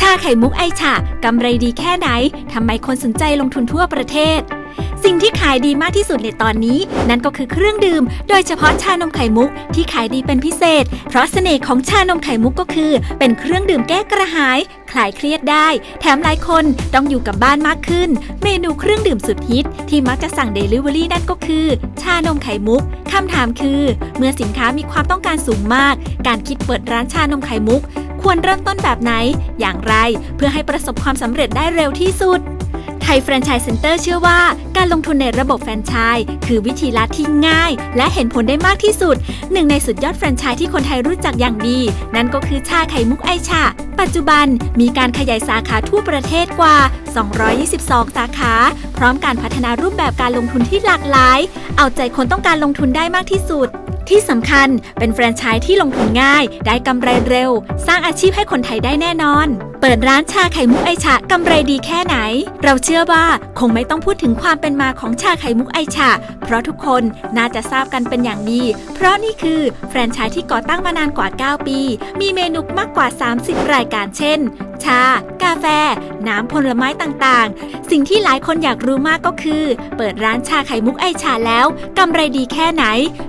ชาไข่มุกไอฉะกำไรดีแค่ไหน ทำไมคนสนใจลงทุนทั่วประเทศ สิ่งที่ขายดีมากที่สุดในตอนนี้ นั่นก็คือเครื่องดื่ม โดยเฉพาะชานมไข่มุกที่ขายดีเป็นพิเศษ เพราะเสน่ห์ของชานมไข่มุกก็คือ เป็นเครื่องดื่มแก้กระหาย คลายเครียดได้ แถมหลายคนต้องอยู่กับบ้านมากขึ้น เมนูเครื่องดื่มสุดฮิต ที่มักจะสั่งเดลิเวอรี่นั่นก็คือ ชานมไข่มุกคำถามคือ เมื่อสินค้ามีความต้องการสูงมาก การคิดเปิดร้านชานมไข่มุก ควรเริ่มต้นแบบไหน อย่างไรเพื่อให้ประสบความสำเร็จได้เร็วที่สุด ไทยแฟรนไชส์เซ็นเตอร์เชื่อว่า การลงทุนในระบบแฟรนไชส์คือวิธีลัดที่ง่าย และเห็นผลได้มากที่สุด หนึ่งในสุดยอดแฟรนไชส์ที่คนไทยรู้จักอย่างดี นั่นก็คือชาไข่มุกไอชา ปัจจุบันมีการขยายสาขาทั่วประเทศกว่า 222 สาขา พร้อมการพัฒนารูปแบบการลงทุนที่หลากหลาย เอาใจคนต้องการลงทุนได้มากที่สุด ที่สำคัญเป็นแฟรนไชส์ที่ลงทุนง่าย ได้กำไรเร็ว สร้างอาชีพให้คนไทยได้แน่นอนเปิดร้านชาไข่มุกไอชะกำไรดีแค่ไหน เราเชื่อว่าคงไม่ต้องพูดถึงความเป็นมาของชาไข่มุกไอชะเพราะทุกคนน่าจะทราบกันเป็นอย่างดี เพราะนี่คือแฟรนไชส์ที่ก่อตั้งมานานกว่า 9 ปี มีเมนูมากกว่า 30 รายการเช่น ชา กาแฟ น้ำผลไม้ต่างๆ สิ่งที่หลายคนอยากรู้มากก็คือ เปิดร้านชาไข่มุกไอชาแล้วกำไรดีแค่ไหน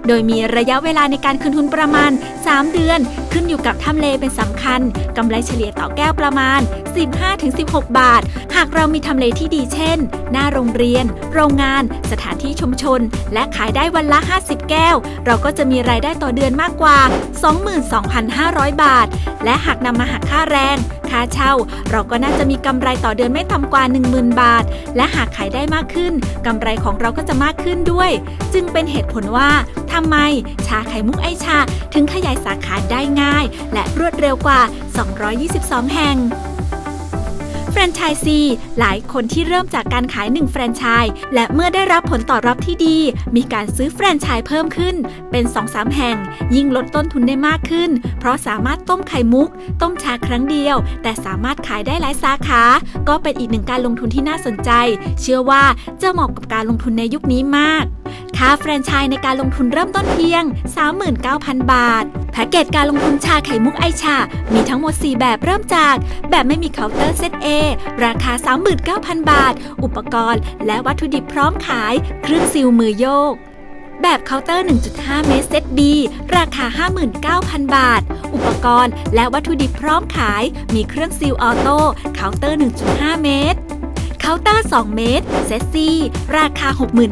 โดยมีระยะเวลาในการคืนทุนประมาณ 3 เดือน ขึ้นอยู่กับทำเลเป็นสำคัญกำไรเฉลี่ยต่อแก้วประมาณ15-16 บาท หากเรามีทำเลที่ดีเช่น หน้าโรงเรียน โรงงาน สถานที่ชุมชน และขายได้วันละ 50 แก้ว เราก็จะมีรายได้ต่อเดือนมากกว่า 22,500 บาท และหากนำมาหักค่าแรง ค่าเช่า เราก็น่าจะมีกำไรต่อเดือนไม่ต่ำกว่า 10,000 บาท และหากขายได้มากขึ้นกำไรของเราก็จะมากขึ้นด้วย จึงเป็นเหตุผลว่าทำไมชาไข่มุกไอชา ถึงขยายสาขาได้ง่าย และรวดเร็วกว่า 222 แห่งแฟ รนไชส์ซีหลายคนที่เริ่มจากการขาย 1 แฟรนไชส์และเมื่อได้รับผลตอบรับที่ดี มีการซื้อแฟรนไชส์เพิ่มขึ้น เป็น 2-3 แห่ง ยิ่งลดต้นทุนได้มากขึ้น เพราะสามารถต้มไข่มุก ต้มชาครั้งเดียว แต่สามารถขายได้หลายสาขา ก็เป็นอีกหนึ่งการลงทุนที่น่าสนใจ เชื่อว่าจะเหมาะกับการลงทุนในยุคนี้มาก ค่าแฟรนไชส์ในการลงทุนเริ่มต้นเพียง 39,000 บาท แพ็กเกจการลงทุนชาไข่มุกไอชา มีทั้งหมด 4 แบบเริ่มจาก แบบไม่มีเคาน์เตอร์เซต A ราคา 39,000 บาท อุปกรณ์ และวัตถุดิบพร้อมขาย เครื่องซิลมือโยก แบบเคาน์เตอร์ 1.5 เมตรเซต B ราคา 59,000 บาท อุปกรณ์ และวัตถุดิบพร้อมขาย มีเครื่องซิลออโต้เคาน์เตอร์ 1.5 เมตราน์เตอร์ 2 เมตร เซตซีราคา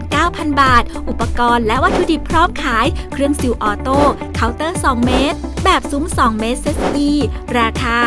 69,000 บาท อุปกรณ์และวัตถุดิบพร้อมขาย เครื่องซิลออโต้ เคาน์เตอร์ 2 เมตร แบบซุ้ม 2 เมตร เซตอีราคา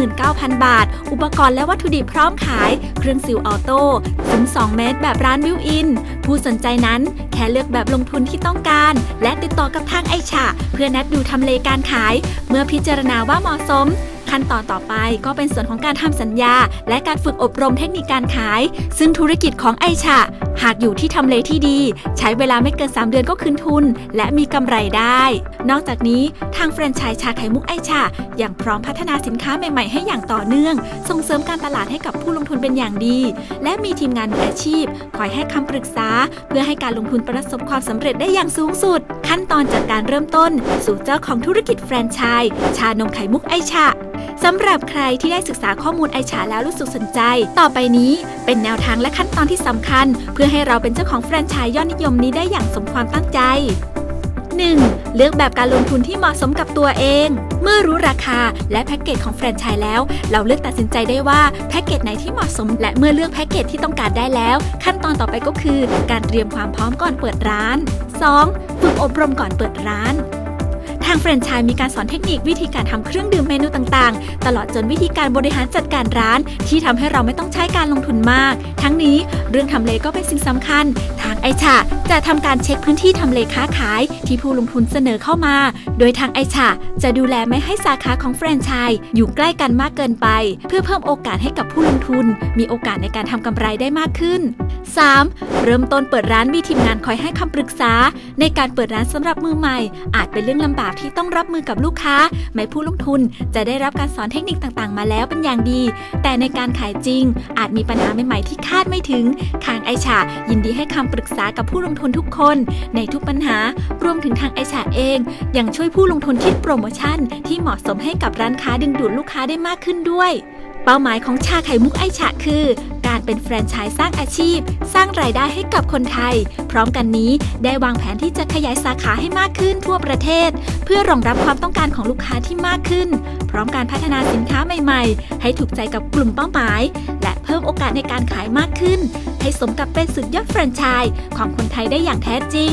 79,000 บาท อุปกรณ์และวัตถุดิบพร้อมขาย เครื่องซิลออโต้ซุ้ม 2 เมตร แบบร้านบิวอิน ผู้สนใจนั้นแค่เลือกแบบลงทุนที่ต้องการ และติดต่อกับทางไอชาเพื่อนัดดูทำเลการขาย เมื่อพิจารณาว่าเหมาะสม ขั้นตอนต่อไปก็เป็นส่วนของการทำสัญญา และการฝึกอบรมเทคนิคการขาย ซึ่งธุรกิจของไอชาหากอยู่ที่ทำเลที่ดี ใช้เวลาไม่เกิน 3 เดือนก็คืนทุน และมีกำไรได้ นอกจากนี้ทางแฟรนไชส์ชาไข่มุกไอชายังพร้อมพัฒนาสินค้าใหม่ๆ ให้อย่างต่อเนื่อง ส่งเสริมการตลาดให้กับผู้ลงทุนเป็นอย่างดี และมีทีมงานมืออาชีพ คอยให้คำปรึกษา เพื่อให้การลงทุนประสบความสำเร็จได้อย่างสูงสุด ขั้นตอนจากการเริ่มต้น สู่เจ้าของธุรกิจแฟรนไชส์ชานมไข่มุกไอชา สำหรับใครที่ได้ศึกษาข้อมูลไอฉาแล้วรู้สึกสนใจ ต่อไปนี้เป็นแนวทางและขั้นตอนที่สำคัญ เพื่อให้เราเป็นเจ้าของแฟรนไชส์ยอดนิยมนี้ได้อย่างสมความตั้งใจ 1. เลือกแบบการลงทุนที่เหมาะสมกับตัวเอง เมื่อรู้ราคาและแพ็กเกจของแฟรนไชส์แล้ว เราเลือกตัดสินใจได้ว่าแพ็กเกจไหนที่เหมาะสม และเมื่อเลือกแพ็กเกจที่ต้องการได้แล้ว ขั้นตอนต่อไปก็คือ การเตรียมความพร้อมก่อนเปิดร้าน 2. ฝึกอบรมก่อนเปิดร้าน ทางแฟรนไชส์มีการสอนเทคนิควิธีการทำเครื่องดื่มเมนูต่างๆ ตลอดจนวิธีการบริหารจัดการร้าน ที่ทำให้เราไม่ต้องใช้การลงทุนมาก ทั้งนี้เรื่องทำเลก็เป็นสิ่งสำคัญ ทางไอชาจะทำการเช็คพื้นที่ทำเลค้าขาย ที่ผู้ลงทุนเสนอเข้ามา โดยทางไอชาจะดูแลไม่ให้สาขาของแฟรนไชส์อยู่ใกล้กันมากเกินไป เพื่อเพิ่มโอกาสให้กับผู้ลงทุน มีโอกาสในการทำกำไรได้มากขึ้น 3. เริ่มต้นเปิดร้านมีทีมงานคอยให้คำปรึกษา ในการเปิดร้านสำหรับมือใหม่ อาจเป็นเรื่องลำบากที่ต้องรับมือกับลูกค้า แม้ผู้ลงทุนจะได้รับการสอนเทคนิคต่างๆ มาแล้วเป็นอย่างดี แต่ในการขายจริง อาจมีปัญหาใหม่ๆที่คาดไม่ถึงทางไอชายินดีให้คำปรึกษากับผู้ลงทุนทุกคน ในทุกปัญหารวมถึงทางไอชาเอง ยังช่วยผู้ลงทุนคิดโปรโมชั่น ที่เหมาะสมให้กับร้านค้าดึงดูดลูกค้าได้มากขึ้นด้วย เป้าหมายของชาไข่มุกไอฉะคือ การเป็นแฟรนไชส์สร้างอาชีพ สร้างรายได้ให้กับคนไทย พร้อมกันนี้ได้วางแผนที่จะขยายสาขาให้มากขึ้นทั่วประเทศ เพื่อรองรับความต้องการของลูกค้าที่มากขึ้น พร้อมการพัฒนาสินค้าใหม่ๆ ให้ถูกใจกับกลุ่มเป้าหมาย และเพิ่มโอกาสในการขายมากขึ้น ให้สมกับเป็นสุดยอดแฟรนไชส์ของคนไทยได้อย่างแท้จริง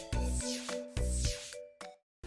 9187